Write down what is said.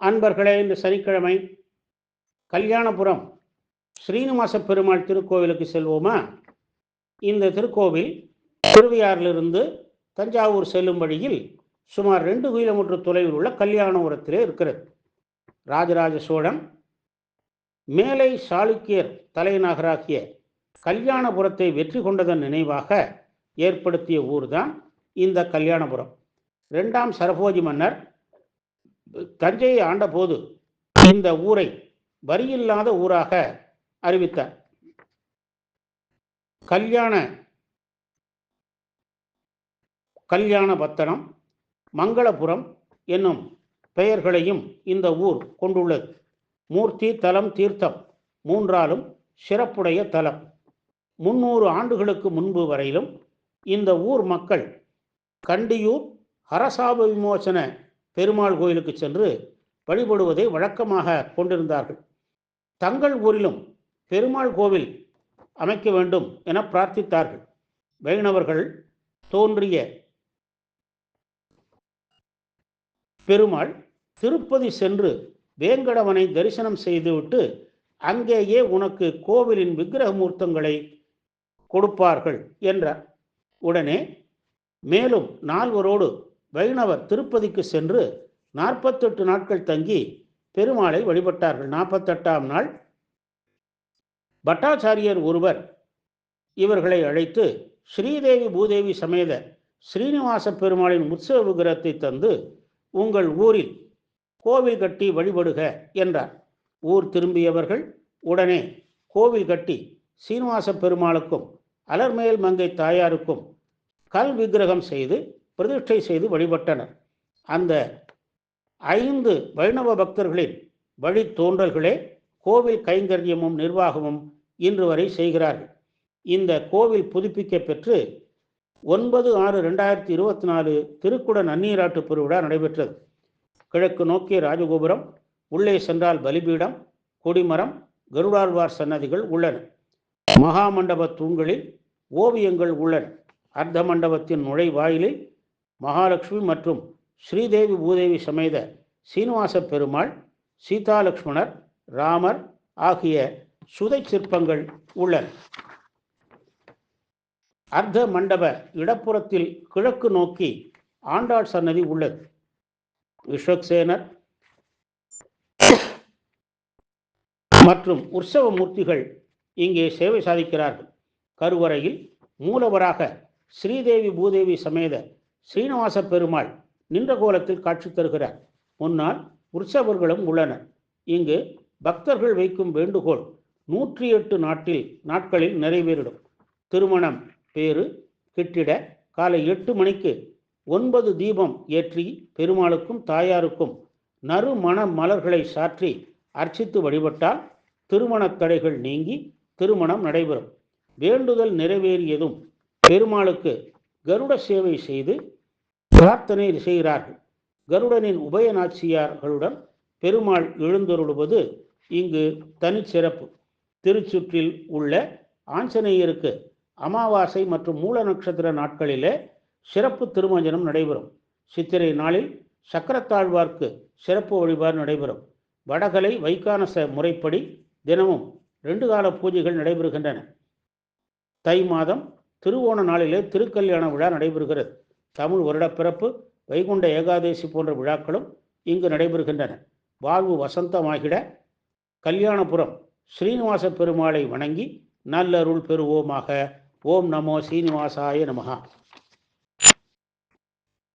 அன்பர்களே இந்த சனிக்கிழமை கல்யாணபுரம் ஸ்ரீனிவாச பெருமாள் திருக்கோவிலுக்கு செல்வோமா? இந்த திருக்கோவில் திருவையாறிலிருந்து தஞ்சாவூர் செல்லும் வழியில் சுமார் ரெண்டு கிலோமீட்டர் தொலைவில் உள்ள கல்யாணபுரத்திலே இருக்கிறது. ராஜராஜ சோழன் மேலை சாளுக்கியர் தலைநகராகிய கல்யாணபுரத்தை வெற்றி கொண்டதன் நினைவாக ஏற்படுத்திய ஊர்தான் இந்த கல்யாணபுரம். ரெண்டாம் சரபோஜி மன்னர் தஞ்சையை ஆண்டபோது இந்த ஊரை வரியில்லாத ஊராக அறிவித்தார். கல்யாண கல்யாண பத்தனம் மங்களபுரம் என்னும் பெயர்களையும் இந்த ஊர் கொண்டுள்ளது. மூர்த்தி தலம் தீர்த்தம் மூன்றாலும் சிறப்புடைய தலம். முன்னூறு ஆண்டுகளுக்கு முன்பு வரையிலும் இந்த ஊர் மக்கள் கண்டியூர் அரசாப விமோசன பெருமாள் கோயிலுக்கு சென்று வழிபடுவதை வழக்கமாக கொண்டிருந்தார்கள். தங்கள் ஊரிலும் பெருமாள் கோவில் அமைக்க வேண்டும் என பிரார்த்தித்தார்கள். வைணவர்கள் தோன்றிய பெருமாள் திருப்பதி சென்று வேங்கடவனை தரிசனம் செய்துவிட்டு அங்கேயே உனக்கு கோவிலின் விக்கிரக மூர்த்தங்களை கொடுப்பார்கள் என்றார். உடனே மேலும் நால்வரோடு வைணவர் திருப்பதிக்கு சென்று நாற்பத்தெட்டு நாட்கள் தங்கி பெருமாளை வழிபட்டார்கள். நாற்பத்தெட்டாம் நாள் பட்டாச்சாரியர் ஒருவர் இவர்களை அழைத்து ஸ்ரீதேவி பூதேவி சமேத ஸ்ரீனிவாச பெருமாளின் உற்சவ விக்கிரத்தை தந்து உங்கள் ஊரில் கோவில் கட்டி வழிபடுக என்றார். ஊர் திரும்பியவர்கள் உடனே கோவில் கட்டி சீனிவாச பெருமாளுக்கும் அலர்மேல் மங்கை தாயாருக்கும் கல் விக்கிரகம் செய்து பிரதிஷ்டை செய்து வழிபட்டனர். அந்த ஐந்து வைணவ பக்தர்களின் வழித்தோன்றல்களே கோவில் கைங்கரியமும் நிர்வாகமும் இன்று வரை செய்கிறார்கள். இந்த கோவில் புதுப்பிக்க பெற்று ஒன்பது ஆறு ரெண்டாயிரத்தி இருபத்தி நாலு திருக்குட நன்னீராட்டு பெருவிழா நடைபெற்றது. கிழக்கு நோக்கிய ராஜகோபுரம் உள்ளே சென்றால் பலிபீடம் கொடிமரம் கருடாழ்வார் சன்னதிகள் உள்ளன. மகாமண்டப தூண்களில் ஓவியங்கள் உள்ளன. அர்த்த மண்டபத்தின் நுழைவாயிலில் மகாலட்சுமி மற்றும் ஸ்ரீதேவி பூதேவி சமேத சீனிவாச பெருமாள் சீதாலக்ஷ்மணர் ராமர் ஆகிய சுதை சிற்பங்கள் உள்ளன. அர்த்த மண்டப இடப்புறத்தில் கிழக்கு நோக்கி ஆண்டாள் சன்னதி உள்ளது. விஸ்வக்சேனர் மற்றும் உற்சவ மூர்த்திகள் இங்கே சேவை சாதிக்கிறார்கள். கருவறையில் மூலவராக ஸ்ரீதேவி பூதேவி சமேத ஸ்ரீனிவாச பெருமாள் நின்ற கோலத்தில் காட்சி தருகிறார். முன்னால் உற்சவர்களும் உள்ளனர். இங்கு பக்தர்கள் வைக்கும் வேண்டுகோள் நூற்றி எட்டு நாட்டில் நாட்களில் நிறைவேறிடும். திருமணம் பேறு கிட்டிட காலை எட்டு மணிக்கு ஒன்பது தீபம் ஏற்றி பெருமாளுக்கும் தாயாருக்கும் நறுமண மலர்களை சாற்றி அர்ச்சித்து வழிபட்டால் திருமணத் தடைகள் நீங்கி திருமணம் நடைபெறும். வேண்டுதல் நிறைவேறியதும் பெருமாளுக்கு கருட சேவை செய்து பிரார்த்தனை செய்கிறார்கள். கருடனின் உபயநாச்சியார்களுடன் பெருமாள் எழுந்தருளுவது இங்கு தனிச்சிறப்பு. திருச்சுற்றில் உள்ள ஆஞ்சநேயருக்கு அமாவாசை மற்றும் மூல நட்சத்திர நாட்களிலே சிறப்பு திருமஞ்சனம் நடைபெறும். சித்திரை நாளில் சக்கரத்தாழ்வார்க்கு சிறப்பு வழிபாடு நடைபெறும். வடகலை வைகானச முறைப்படி தினமும் ரெண்டு கால பூஜைகள் நடைபெறுகின்றன. தை மாதம் திருவோண நாளிலே திருக்கல்யாண விழா நடைபெறுகிறது. தமிழ் வருடப்பிறப்பு வைகுண்ட ஏகாதேசி போன்ற விழாக்களும் இங்கு நடைபெறுகின்றன. வாழ்வு வசந்தமாகிட கல்யாணபுரம் ஸ்ரீனிவாச பெருமாளை வணங்கி நல்லருள் பெறுவோமாக. ஓம் நமோ சீனிவாசாய நமகா